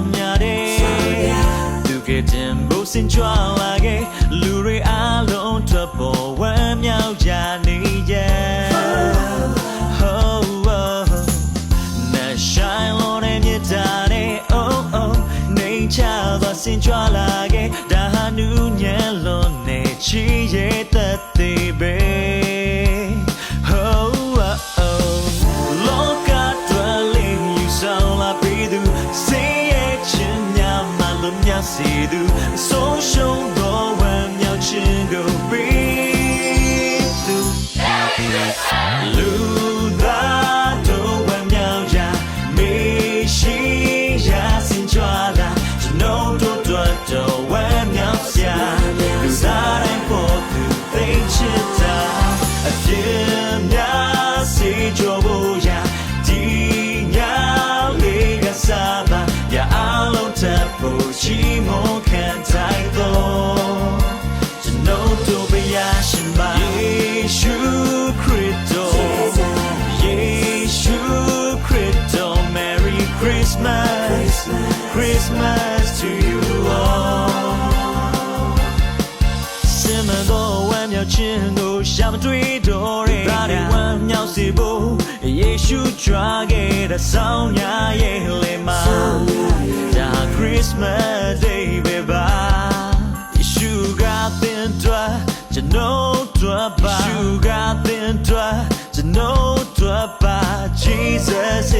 င်းများတယ်သူကတင်ဖို့စင်ကြွာလာခဲ့လူတွေအလုံးထွက်ပေါ်ဝမ်းမြောက်ကြနေရဲ့ Oh oh နဲ့ shine on and you dare oh oh နေချာသောစင်ကြွာလာခဲ့ဒါဟာနူးညံ့လွန်နေချီ မလို့မြတ်စီသူဆုံးရှုံးတော့ဝမ်းမြောက်ခြင်းကို Christmas, Christmas to you all. Simon Bo, when your chin goes shopping three doors, Roddy, when your sibo, Yeshu, drag it a song, ya, ye, le, ma. Da Christmas Day, baby. Yeshu, got in to no to Yeshu, got in Jesus.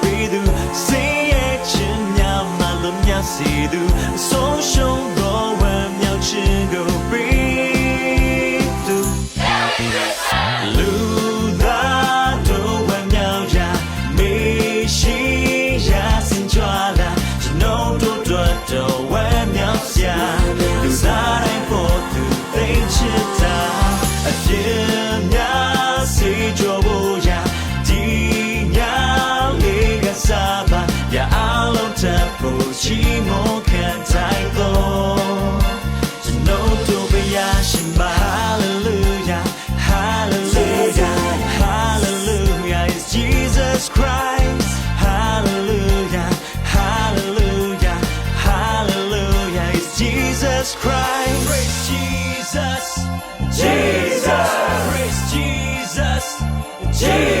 ပြီးသူစေရဲ့ချင်ညာမလို့မြတ်စီသူဆုံးရှုံးတော့ဝမ်းမြောက်ခြင်းကိုပြီးသူ လူသားတို့ဝမ်းမြောက်ရာမေရှိရာစင်ကြွလာကျွန်တော်တို့တို့ Jesus Christ. Praise Jesus. Jesus. Praise Jesus. Jesus